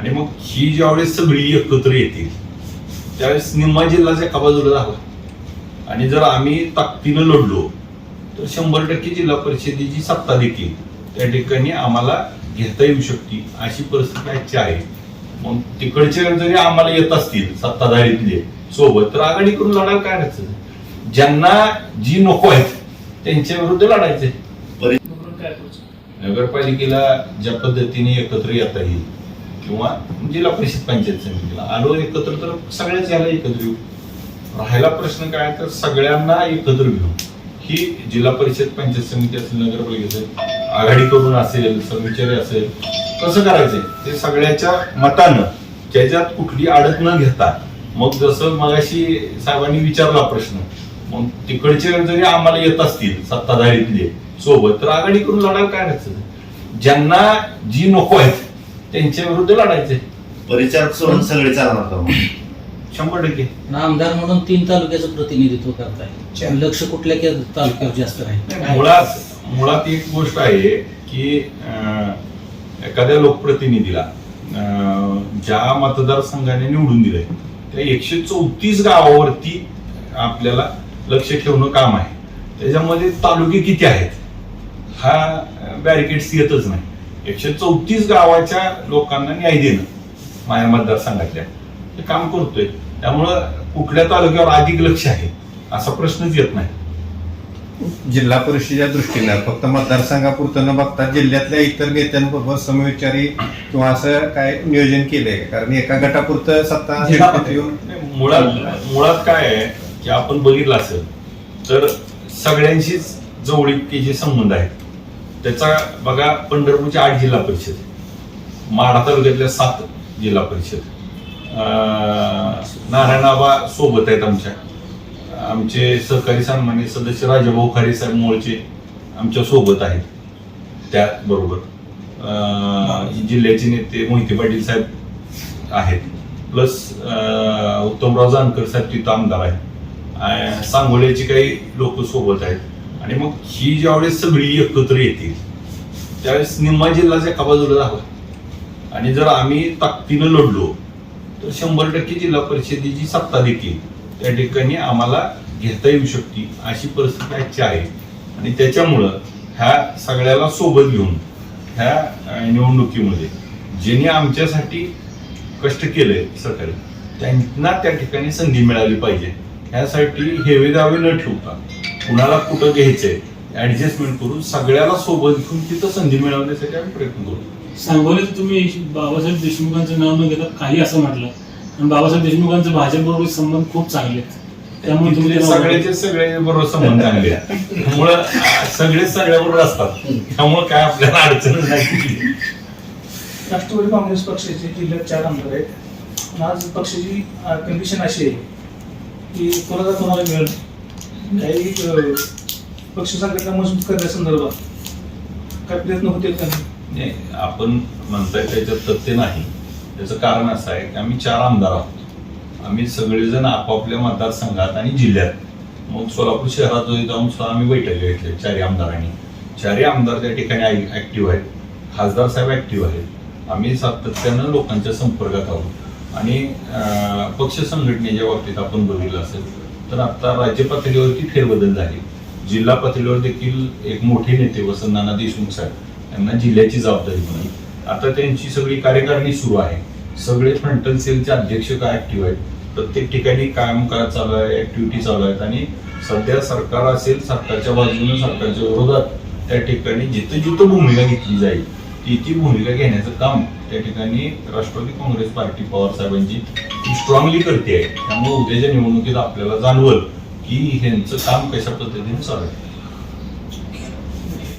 आणि मग ही ज्यावेळेस सगळी एकत्र येतील त्यावेळेस निम्मा जिल्हाच्या एका बाजूला झाला आणि जर आम्ही ताकदीनं लढलो तर शंभर टक्के जिल्हा परिषदेची सत्ता देखील त्या ठिकाणी आम्हाला घेता येऊ शकते अशी परिस्थिती आजची आहे. मग तिकडचे जरी आम्हाला येत असतील सत्ताधारीतले सोबत तर आघाडी करून लढायला काय अडचण? ज्यांना जी नको आहेत त्यांच्या विरुद्ध लढायचे नगरपालिकेला ज्या पद्धतीने एकत्र येता येईल किंवा जिल्हा परिषद पंचायत समितीला. आलो एकत्र तर सगळ्याच याला एकत्र येऊ. राहायला प्रश्न काय तर सगळ्यांना एकत्र घेऊ. ही जिल्हा परिषद पंचायत समिती असेल नगरपालिका आघाडी करून असेल कर्मचारी असेल कसं करायचंय? ते सगळ्याच्या मतानं ज्याच्यात कुठली अडत न घेता. मग जसं मगाशी साहेबांनी विचारला प्रश्न मग तिकडचे जरी आम्हाला येत असतील सत्ताधारीतले सोबत तर आघाडी करून लढायला काय नसतं ज्यांना जी नको आहेत त्यांच्या विरुद्ध लढायचे परिचारक सोडून सगळे चालणार का मग? शंभर टक्के. आमदार म्हणून तीन तालुक्याचं प्रतिनिधित्व करताय. लक्ष कुठल्या के- तालुक्यावर जास्त राहील मुळात मुळात एक गोष्ट आहे की अं, एखाद्या लोकप्रतिनिधीला अं, ज्या मतदारसंघाने निवडून दिलंय त्या एकशे चौतीस गावावरती आपल्याला लक्ष ठेवणं काम आहे. त्याच्यामध्ये तालुके किती आहेत? हा बॅरिकेड्स येतच नाही. एकशे चौतीस गावाच्या लोकांना न्याय देणं माझ्या मतदारसंघातल्या. हे काम करतोय. त्यामुळं कुठल्या तालुक्यावर अधिक लक्ष आहे असा प्रश्नच येत नाही. जिल्हा परिषदेच्या दृष्टीनं फक्त मतदारसंघापुरतं न बघता जिल्ह्यातल्या इतर नेत्यांबरोबर समविचारी किंवा असं काय नियोजन केलंय? कारण एका गटापुरतं सत्ता मुळात मुळात काय आहे की आपण बघितलं असेल तर सगळ्यांशीच जवळीकीचे संबंध आहेत. त्याचा बघा पंढरपूरची आठ जिल्हा परिषद माढा तालुक्यातल्या सात जिल्हा परिषद नारायणाबा सोबत आहेत आमच्या. आमचे सहकारी सन्मान्य सदस्य राजाभाऊ खारे साहेब मूळचे आमच्यासोबत आहेत. त्याबरोबर अं, जिल्ह्याचे नेते मोहिते पाटील साहेब आहेत. प्लस उत्तमराव जानकर साहेब तिथं आमदार आहेत. सांगोल्याची काही लोक सोबत आहेत. आणि मग ही ज्यावेळेस सगळी एकत्र येतील त्यावेळेस निम्मा जिल्हाच एका बाजूला झाला आणि जर आम्ही ताकदीनं लढलो तर शंभर टक्के जिल्हा परिषदेची सत्ता देखील त्या ठिकाणी आम्हाला घेता येऊ शकते अशी परिस्थिती आजची आहे. आणि त्याच्यामुळं ह्या सगळ्याला सोबत घेऊन ह्या निवडणुकीमध्ये ज्यांनी आमच्यासाठी कष्ट केले सरकारी त्यांना त्या ठिकाणी संधी मिळाली पाहिजे. ह्यासाठी हेवे दावे न ठेवता कुणाला कुठं घ्यायचंय ऍडजस्टमेंट करून सगळ्याला सोबत घेऊन तिथं संधी मिळवण्यासाठी आम्ही प्रयत्न करू. सांगोलीत तुम्ही बाबासाहेब देशमुखांचं नाव न घेता काही असं म्हटलं. आणि बाबासाहेब देशमुखांचं भाजपबरोबर संबंध खूप चांगले आहेत. त्यामुळे तुम्ही सगळ्याचे सगळे बरोबर संबंध चांगले आहेत. त्यामुळं सगळे सगळ्याबरोबर असतात. त्यामुळे काय आपल्याला अडचण नाही. राष्ट्रवादी काँग्रेस पक्षाचे जिल्ह्यात चार आमदार आहेत. आज पक्षाची कंडिशन अशी आहे की कोणाला कोणाला मिळेल? काही पक्ष संघटना मजबूत करण्यासंदर्भात काय प्रयत्न होतील का? नाही? आपण म्हणताय त्याच्यात तथ्य नाही. त्याचं कारण असं आहे की आम्ही चार आमदार आहोत. आम्ही सगळेजण आपापल्या मतदारसंघात आणि जिल्ह्यात. मग सोलापूर शहरात जो जाऊन सुद्धा आम्ही बैठक घेतली चारही आमदारांनी. चारही आमदार त्या ठिकाणी ऍक्टिव्ह आहेत. खासदार साहेब ऍक्टिव्ह आहेत. आम्ही सातत्यानं लोकांच्या संपर्कात आहोत. आणि पक्ष संघटनेच्या बाबतीत आपण बघितलं असेल तर आता राज्य पातळीवरती फेरबदल झाले. जिल्हा पातळीवर देखील एक मोठे नेते वसंत नाना देशमुख साहेब यांना जिल्ह्याची जबाबदारी म्हणून. आता त्यांची सगळी कार्यकारिणी सुरू आहे. सगळे फ्रंटल सेलचे अध्यक्ष काय ऍक्टिव्ह आहेत? प्रत्येक ठिकाणी कायम काय चालू आहे ऍक्टिव्हिटी चालू आहेत आणि सध्या सरकार असेल सरकारच्या बाजूने सरकारच्या विरोधात त्या ठिकाणी जिथं जिथं भूमिका घेतली जाईल ती ती भूमिका घेण्याचं काम त्या ठिकाणी राष्ट्रवादी काँग्रेस पार्टी पवार साहेबांची स्ट्रॉंगली करते. आहे त्यामुळे उद्याच्या निवडणुकीत आपल्याला जाणवल की ह्यांचं काम कशा पद्धतीने चालू आहे.